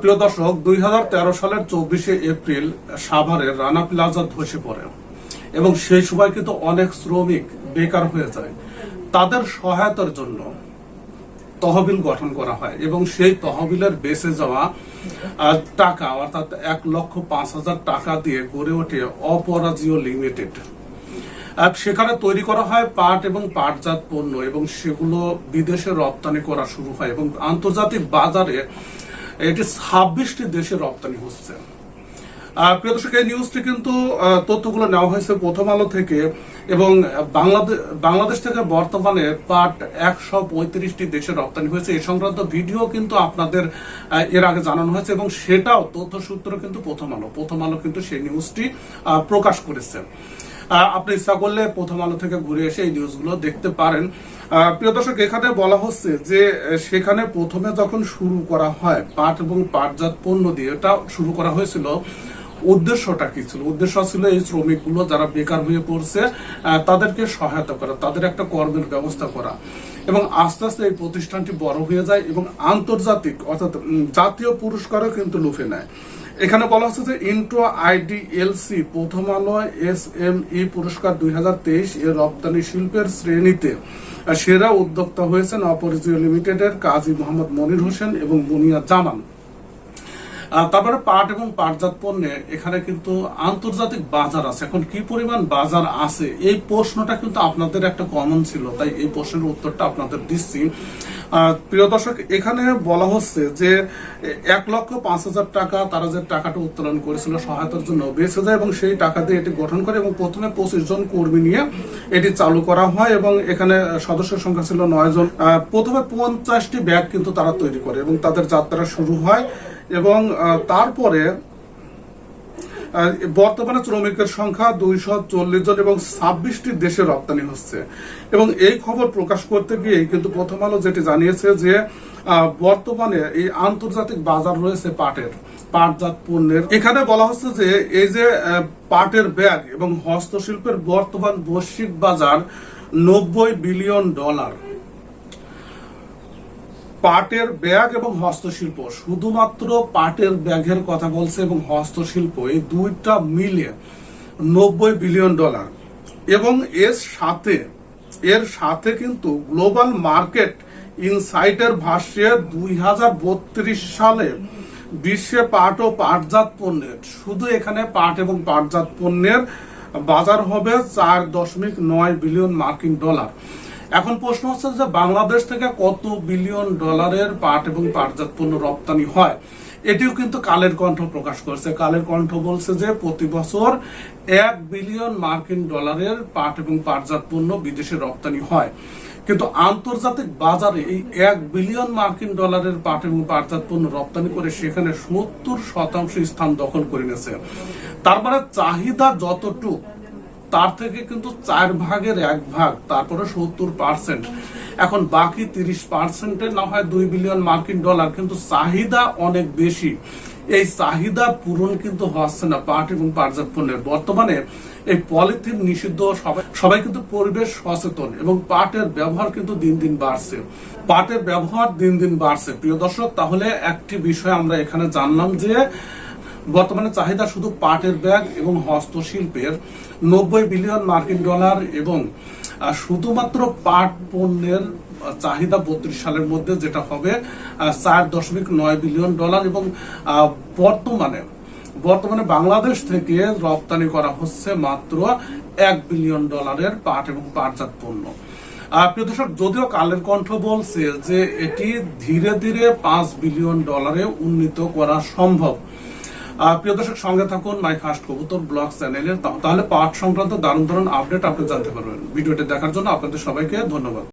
প্রিয় দর্শক, দুই হাজার তেরো সালের চব্বিশে এপ্রিল সাভারের রানা প্লাজা ধসে পড়ে। এবং সেই সময় কিন্তু অনেক শ্রমিক বেকার হয়ে যায়। তাদের সহায়তার জন্য তহবিল গঠন করা হয় এবং সেই তহবিলের বেঁচে যাওয়া টাকা, অর্থাৎ এক লক্ষ পাঁচ হাজার টাকা দিয়ে গড়ে ওঠে অপরাজীয় লিমিটেড। সেখানে তৈরি করা হয় পাট এবং পাটজাত পণ্য এবং সেগুলো বিদেশে রপ্তানি করা শুরু হয় এবং আন্তর্জাতিক বাজারে এটি ছাব্বিশটি দেশে রপ্তানি হচ্ছে। প্রিয় দর্শক, এই নিউজটি কিন্তু তথ্যগুলো নেওয়া হয়েছে প্রথম আলো থেকে এবং বাংলাদেশ থেকে বর্তমানে পাট একশো পঁয়ত্রিশটি দেশে রপ্তানি হয়েছে। এই সংক্রান্ত ভিডিও কিন্তু আপনাদের এর আগে জানানো হয়েছে এবং সেটাও তথ্য সূত্র কিন্তু প্রথম আলো। প্রথম আলো কিন্তু সেই নিউজটি প্রকাশ করেছে। আপনি ইচ্ছা করলে প্রথম আলো থেকে ঘুরে এসে এই নিউজগুলো দেখতে পারেন। প্রিয় দর্শক, এখানে বলা হচ্ছে যে, সেখানে প্রথমে যখন শুরু করা হয় পাট এবং পাটজাত পণ্য দিয়ে, এটা শুরু করা হয়েছিল। উদ্দেশ্যটা কি ছিল? উদ্দেশ্য ছিল এই শ্রমিকগুলো যারা বেকার হয়ে পড়ছে তাদেরকে সহায়তা করা, তাদের একটা কর্মের ব্যবস্থা করা। এবং আস্তে আস্তে এই প্রতিষ্ঠানটি বড় হয়ে যায় এবং আন্তর্জাতিক, অর্থাৎ জাতীয় পুরস্কারও কিন্তু লুফে নেয়। এখানে বলা হচ্ছে যে ইন্ট্রো আইডিএলসি প্রথম আলো এস এম ই পুরস্কার দুই এর রপ্তানি শিল্পের শ্রেণীতে সেরা উদ্যোক্তা হয়েছেন অপরিচয় লিমিটেডের কাজী মোহাম্মদ মনির হোসেন এবং বুনিয়া জামান। তারপরে পাট এবং পাটজাত পণ্যের এখানে কিন্তু আন্তর্জাতিক বাজার আছে। এখন কি পরিমাণ বাজার আছে? এই প্রশ্নটা কিন্তু আপনাদের একটা কমন ছিল, তাই এই প্রশ্নের উত্তরটা আপনাদের দিচ্ছি। প্রিয় দর্শক, এখানে বলা হচ্ছে যে, এক লক্ষ পাঁচ হাজার টাকা তারা যে টাকাটা উত্তোলন করেছিল সহায়তার জন্য বেঁচে যায় এবং সেই টাকা দিয়ে এটি গঠন করে এবং প্রথমে পঁচিশ জন কর্মী নিয়ে এটি চালু করা হয় এবং এখানে সদস্যের সংখ্যা ছিল নয় জন। প্রথমে পঞ্চাশটি ব্যাগ কিন্তু তারা তৈরি করে এবং তাদের যাত্রা শুরু হয় এবং তারপরে বর্তমানে শ্রমিকের সংখ্যা দুইশো চল্লিশ জন এবং ছাব্বিশটি দেশে রপ্তানি হচ্ছে। এবং এই খবর প্রকাশ করতে গিয়ে কিন্তু প্রথম আলো যেটি জানিয়েছে যে বর্তমানে এই আন্তর্জাতিক বাজার রয়েছে পাটের, পাটজাত পণ্যের। এখানে বলা হচ্ছে যে, এই যে পাটের ব্যাগ এবং হস্তশিল্পের বর্তমান বৈশ্বিক বাজার নব্বই বিলিয়ন ডলার। পাটের ব্যাগ এবং হস্তশিল্প। শুধুমাত্র পাটের ব্যাগের কথা বলছে এবং হস্তশিল্প, এই দুইটা মিলে নব্বই বিলিয়ন ডলার। এবং এর সাথে এর সাথে কিন্তু গ্লোবাল মার্কেট ইনসাইটের ভাষ্যে দুই হাজার বত্রিশ সালে বিশ্বে পাট ও পাটজাত পণ্যের, শুধু এখানে পাট এবং পাটজাত পণ্যের বাজার হবে চার দশমিক নয় বিলিয়ন মার্কিন ডলার। এখন প্রশ্ন হচ্ছে যে বাংলাদেশ থেকে কত বিলিয়ন ডলারের পাট এবং পাটজাত পণ্য রপ্তানি হয়? এটিও কিন্তু কালের কণ্ঠ প্রকাশ করেছে। কালের কণ্ঠ বলছে যে প্রতি বছর এক বিলিয়ন মার্কিন ডলারের পাট এবং পাটজাত পণ্য বিদেশে রপ্তানি হয়। কিন্তু আন্তর্জাতিক বাজারে এই এক বিলিয়ন মার্কিন ডলারের পাট এবং পাটজাত পণ্য রপ্তানি করে সেখানে সত্তর শতাংশ স্থান দখল করে নিয়েছে। তার মানে চাহিদা যতটুক তার থেকে কিন্তু চার ভাগের এক ভাগ, তারপরে সত্তর পার্সেন্ট এখন বাকি তিরিশ পার্সেন্টের না হয় দুই বিলিয়ন মার্কিন ডলার কিন্তু চাহিদা অনেক বেশি। এই চাহিদা পূরণ কিন্তু হচ্ছে না পাট এবং পাটজাত পণ্যের। বর্তমানে এই পলিথিন নিষিদ্ধ, সবাই সবাই কিন্তু পরিবেশ সচেতন এবং পাটের ব্যবহার কিন্তু দিন দিন বাড়ছে। পাটের ব্যবহার দিন দিন বাড়ছে। প্রিয় দর্শক, তাহলে একটি বিষয় আমরা এখানে জানলাম যে বর্তমানে চাহিদা শুধু পাটের ব্যাগ এবং হস্তশিল্পের। নব্বই বিলিয়ন মার্কিন ডলার এবং শুধুমাত্র পাট পণ্যের চাহিদা বত্রিশ সালের মধ্যে যেটা হবে চার দশমিক নয় বিলিয়ন ডলার এবং বর্তমানে বর্তমানে বাংলাদেশ থেকে রপ্তানি করা হচ্ছে মাত্র এক বিলিয়ন ডলারের পাট এবং পাটজাত পণ্য। প্রিয় দর্শক, যদিও কালের কণ্ঠ বলছে যে এটি ধীরে ধীরে পাঁচ বিলিয়ন ডলারে উন্নীত করা সম্ভব প্রিয় দর্শক, সঙ্গে থাকুন মাই ফার্স্ট কবুতর ব্লগ চ্যানেলের তাহলে পাঠ সংক্রান্ত দারুণ দারুণ আপডেট আপনি জানতে পারবেন। ভিডিওটি দেখার জন্য আপনাদের সবাইকে ধন্যবাদ।